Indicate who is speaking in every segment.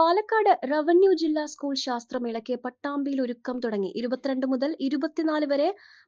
Speaker 1: Palakkad revenue ജില്ലാ school ശാസ്ത്രമേളയ്ക്ക് പട്ടാമ്പിയിൽ ഒരുക്കം തുടങ്ങി. ഇരുപത്തിരണ്ട് മുതൽ ഇരുപത്തിനാല് വരെ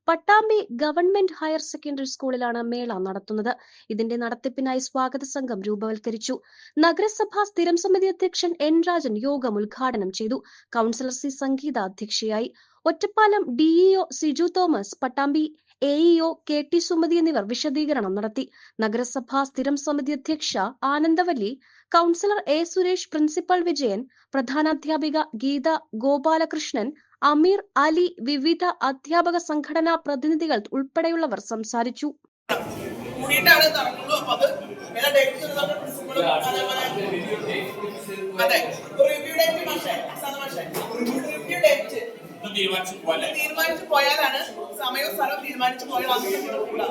Speaker 1: പട്ടാമ്പി ഗവൺമെന്റ് ഹയർ സെക്കൻഡറി സ്കൂളിലാണ് മേള നടത്തുന്നത്. ഇതിന്റെ നടത്തിപ്പിനായി സ്വാഗത സംഘം രൂപവൽക്കരിച്ചു. നഗരസഭാ സ്ഥിരം സമിതി അധ്യക്ഷൻ എൻ രാജൻ യോഗം ഉദ്ഘാടനം ചെയ്തു. കൗൺസിലർ സി സംഗീത അധ്യക്ഷയായി. Ottapalam DEO Siju Thomas Pattambi AEO K T Sumathi എന്നിവർ വിശദീകരണം നടത്തി. നഗരസഭാ സ്ഥിരം സമിതി അധ്യക്ഷ Anandavalli councillor A Suresh principal Vijayan പ്രധാനാധ്യാപിക Geetha Gopalakrishnan Ameer Ali വിവിധ അധ്യാപക സംഘടനാ പ്രതിനിധികൾ ഉൾപ്പെടെയുള്ളവർ സംസാരിച്ചു.
Speaker 2: തീരുമാനിച്ചു
Speaker 3: പോയാലാണ് സ്ഥലവും തീരുമാനിച്ചു പോയാൽ കൂടാ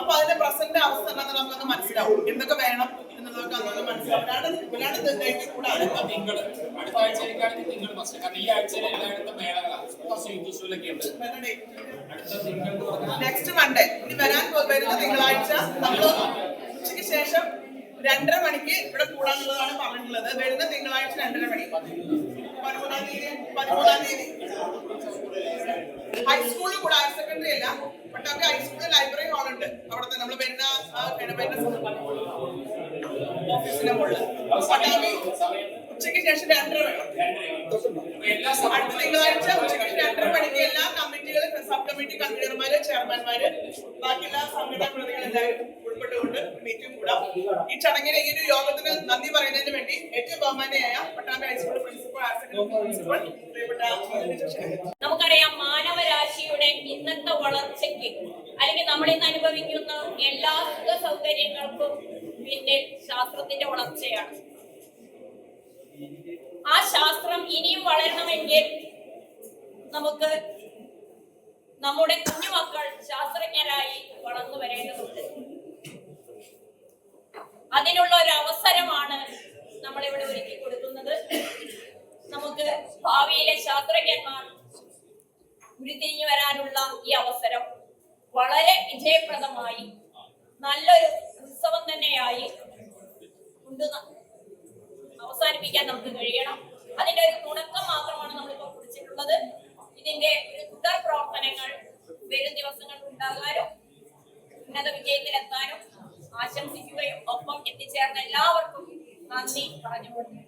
Speaker 3: അപ്പൊ അതിന്റെ പ്രസന്റ് അവസ്ഥ എന്താണെന്ന് നമുക്കൊന്ന് മനസ്സിലാവും. എന്തൊക്കെ വേണം എന്നുള്ളതൊക്കെ അന്നൊന്ന് മനസ്സിലാവും.
Speaker 2: അടുത്ത ഫസ്റ്റ് കാരണം ഈ ആഴ്ചയിൽ എല്ലായിടത്തും ഉണ്ട്.
Speaker 3: നെക്സ്റ്റ് മൺഡേ ഇനി വരാൻ വരുന്ന തിങ്കളാഴ്ച നമ്മൾ ഉച്ചയ്ക്ക് ശേഷം രണ്ടര മണിക്ക് ഇവിടെ കൂടാനുള്ളതാണ് പറഞ്ഞിട്ടുള്ളത്. വരുന്ന തിങ്കളാഴ്ച രണ്ടര മണി. പതിമൂന്നാം തീയതി പതിമൂന്നാം തീയതി. ഹൈസ്കൂളിൽ കൂടെ സെക്കൻഡറി അല്ല പട്ടാമ്പി ഹൈസ്കൂളിൽ ലൈബ്രറി ഹാൾ ഉണ്ട് അവിടുത്തെ നമ്മൾ വരുന്ന ഓഫീസിന്റെ മുകളിൽ പട്ടാമ്പി ഉച്ചയ്ക്ക് ശേഷം രണ്ടര
Speaker 2: വേണം.
Speaker 3: അടുത്ത തിങ്കളാഴ്ച ഉച്ചയ്ക്ക് രണ്ടര മണിക്ക് എല്ലാ കമ്മിറ്റികളും സബ് കമ്മിറ്റി കൺവീനർമാര് ചെയർമാൻമാര് ബാക്കി എല്ലാ സംഘടനാ പ്രതികൾ എല്ലാവരും ഉൾപ്പെട്ടുകൊണ്ട് മീറ്റിംഗ് കൂടാം. ഈ ചടങ്ങിന് ഈ ഒരു യോഗത്തിന് നന്ദി പറയുന്നതിന് വേണ്ടി ഏറ്റവും ബഹുമാനിയായ Pattambi high school principal principal പ്രിയപ്പെട്ട
Speaker 4: നമ്മൾ അനുഭവിക്കുന്ന എല്ലാ സുഖ സൗകര്യങ്ങൾക്കും പിന്നെ ശാസ്ത്രത്തിന്റെ വളർച്ചയാണ്. ആ ശാസ്ത്രം ഇനിയും വളരണമെങ്കിൽ നമുക്ക് നമ്മുടെ കുഞ്ഞുമക്കൾ ശാസ്ത്രജ്ഞരായി വളർന്നു വരേണ്ടതുണ്ട്. അതിനുള്ള ഒരു അവസരമാണ് നമ്മൾ ഇവിടെ ഒരുക്കി കൊടുക്കുന്നത്. നമുക്ക് ഭാവിയിലെ ശാസ്ത്രജ്ഞന്മാർ ഉരുത്തിരിഞ്ഞു വരാനുള്ള ഈ അവസരം. വളരെ വിജയപ്രദമായി നല്ലൊരു ഉത്സവം തന്നെയായി അവസാനിപ്പിക്കാൻ നമുക്ക് കഴിയണം അതിന്റെ ഒരു തുടക്കം മാത്രമാണ് നമ്മളിപ്പോൾ കുറിച്ചിട്ടുള്ളത് ഇതിന്റെ ഒരു തുടർ പ്രവർത്തനങ്ങൾ വരും ദിവസങ്ങളിൽ ഉണ്ടാകാനും ഉന്നത വിജയത്തിലെത്താനും ആശംസിക്കുകയും ഒപ്പം എത്തിച്ചേർന്ന എല്ലാവർക്കും നന്ദി പറഞ്ഞു അവസാനിപ്പിക്കുന്നു.